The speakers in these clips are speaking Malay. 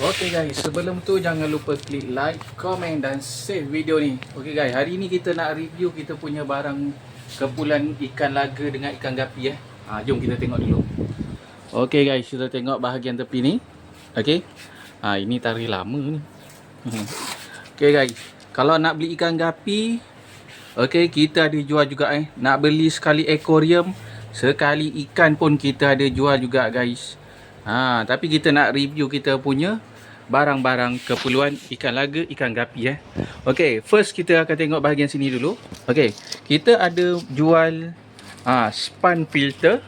Okay guys, sebelum tu jangan lupa klik like, comment dan save video ni. Okay guys, hari ni kita nak review kita punya barang kepulan ikan laga dengan ikan gapi eh. Ha, jom kita tengok dulu. Okay guys, kita tengok bahagian tepi ni. Okay. Ha, ini tari lama ni. okay guys, kalau nak beli ikan gapi, okay kita ada jual juga eh. Nak beli sekali aquarium, sekali ikan pun kita ada jual juga guys. Ha, tapi kita nak review kita punya barang-barang keperluan ikan laga, ikan gapi eh. Okey, first kita akan tengok bahagian sini dulu. Okey, kita ada jual ah ha, span filter.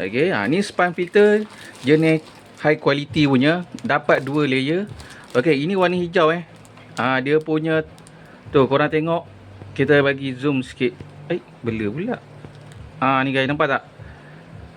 Okey, ha, ni span filter jenis high quality punya, dapat dua layer. Okey, ini warna hijau eh. Ah ha, dia punya tu korang tengok kita bagi zoom sikit. Eh, blur pula. Ah ni guys nampak tak?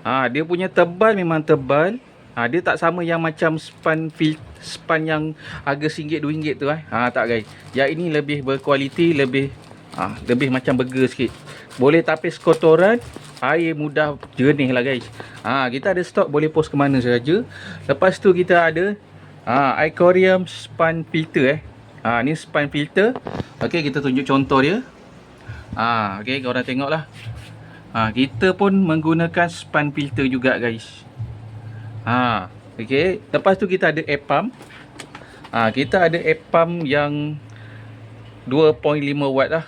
Ah dia punya tebal memang tebal. Ha, dia tak sama yang macam span fil span yang harga RM1 RM2 tu eh. Ha tak guys. Yang ini lebih berkualiti, lebih ha, lebih macam burger sikit. Boleh tapis kotoran, air mudah jernih lah guys. Ha kita ada stok boleh post ke mana saja. Lepas tu kita ada ha aquarium span filter eh. Ha ni span filter. Okey kita tunjuk contoh dia. Ha okey korang tengoklah. Ha kita pun menggunakan span filter juga guys. Ha, okey. Lepas tu kita ada air pump. Ha, kita ada air pump yang 2.5 watt lah.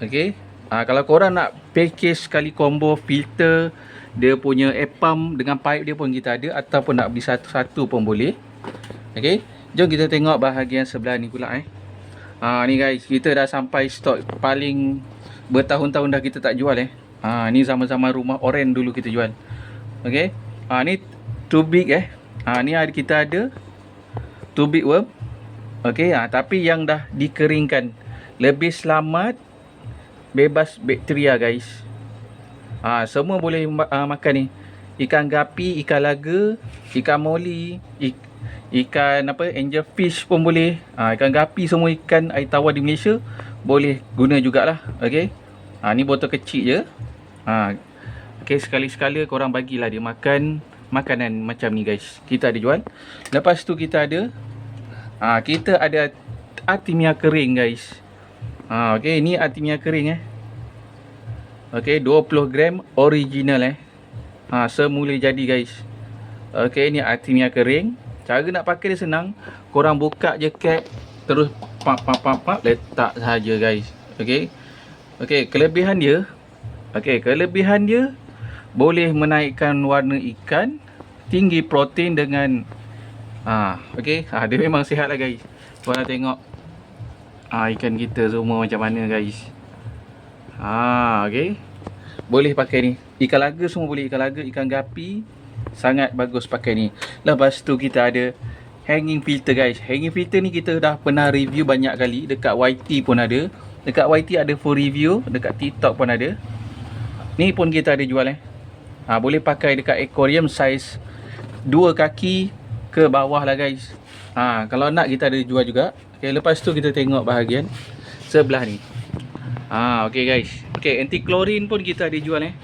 Okey. Ha, kalau korang nak package sekali combo filter dia punya air pump dengan pipe dia pun kita ada ataupun nak beli satu-satu pun boleh. Okey. Jom kita tengok bahagian sebelah ni pula eh. Ha, ni guys, kita dah sampai stok paling bertahun-tahun dah kita tak jual eh. Ha, ni zaman-zaman rumah oren dulu kita jual. Okey. Ha, ni too big eh. Ha ni ada kita ada too big worm. Okey, ha tapi yang dah dikeringkan lebih selamat bebas bakteria guys. Ha semua boleh uh, makan ni. Ikan gapi, ikan laga, ikan moli, ik, ikan apa angel fish pun boleh. Ha ikan gapi semua ikan air tawar di Malaysia boleh guna jugalah. Okey. Ha ni botol kecil je. Ha Okey sekali-sekala korang bagilah dia makan makanan macam ni guys. Kita ada jual. Lepas tu kita ada ah ha, kita ada artemia kering guys. Ha okey ni artemia kering eh. Okey 20 gram original eh. Ha semula jadi guys. Okey ni artemia kering. Cara nak pakai dia senang. Korang buka je cap terus pap pap pap pap letak saja guys. Okey. Okey kelebihan dia Okey kelebihan dia boleh menaikkan warna ikan tinggi protein dengan ah okey. Ah dia memang sihat lah guys. Korang tengok. Ah ikan kita semua macam mana guys. Ah okey. Boleh pakai ni. Ikan laga semua boleh ikan laga. Ikan gapi sangat bagus pakai ni. Lepas tu kita ada hanging filter guys. Hanging filter ni kita dah pernah review banyak kali. Dekat YT pun ada. Dekat YT ada full review. Dekat TikTok pun ada. Ni pun kita ada jual eh ha, boleh pakai dekat aquarium size dua kaki ke bawah lah guys. Ha, kalau nak kita ada jual juga. Okay, lepas tu kita tengok bahagian sebelah ni. Ha, ok guys. Ok anti chlorine pun kita ada jual eh.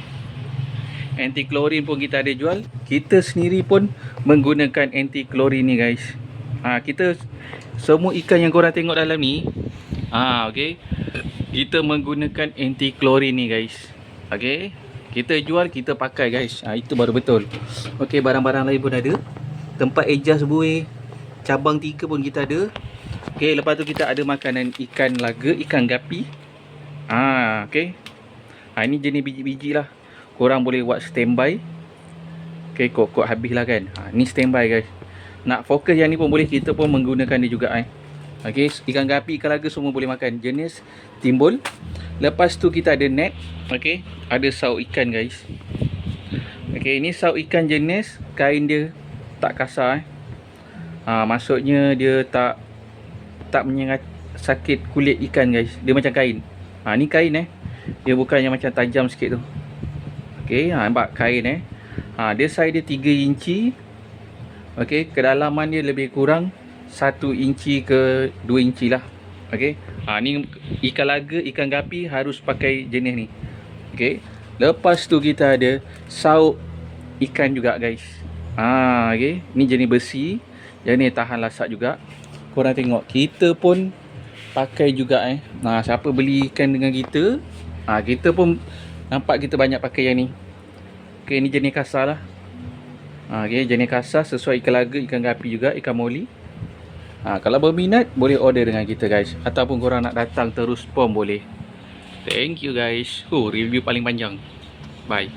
Anti chlorine pun kita ada jual. Kita sendiri pun menggunakan anti chlorine ni guys. Ha, kita semua ikan yang korang tengok dalam ni ha, ok kita menggunakan anti chlorine ni guys. Ok kita jual kita pakai guys. Ha, itu baru betul. Okey barang-barang lain pun ada. Tempat adjust buih cabang tiga pun kita ada. Okey lepas tu kita ada makanan ikan laga ikan gapi. Ha, okey. Ha, ini jenis biji-biji lah. Korang boleh buat standby. Okey kok-kok habis lah kan? Ha, ni standby guys. Nak fokus yang ni pun boleh kita pun menggunakan dia juga eh. Okey, ikan gapi, ikan laga semua boleh makan. Jenis timbul. Lepas tu kita ada net. Okey, ada sauk ikan guys. Okey, ini sauk ikan jenis kain dia tak kasar eh. Ha, maksudnya dia tak tak menyengat sakit kulit ikan guys. Dia macam kain. Ha, ni kain eh. Dia bukan yang macam tajam sikit tu. Okey, ha, nampak kain eh. Ha, dia saiz dia 3 inci. Okey, kedalaman dia lebih kurang 1 inci ke 2 inci lah Okey. Ha ni ikan laga, ikan gapi harus pakai jenis ni. Okey. Lepas tu kita ada sauk ikan juga guys. Ha okey. Ni jenis besi. Yang ni tahan lasak juga. Korang tengok, kita pun pakai juga eh. Nah, siapa beli ikan dengan kita, ah kita pun nampak kita banyak pakai yang ni. Okay, ni jenis kasar lah. Ha, okay, jenis kasar sesuai ikan laga, ikan gapi juga, ikan moli. Ha, kalau berminat, boleh order dengan kita guys. Ataupun korang nak datang terus pun boleh. Thank you guys. Oh, review paling panjang. Bye.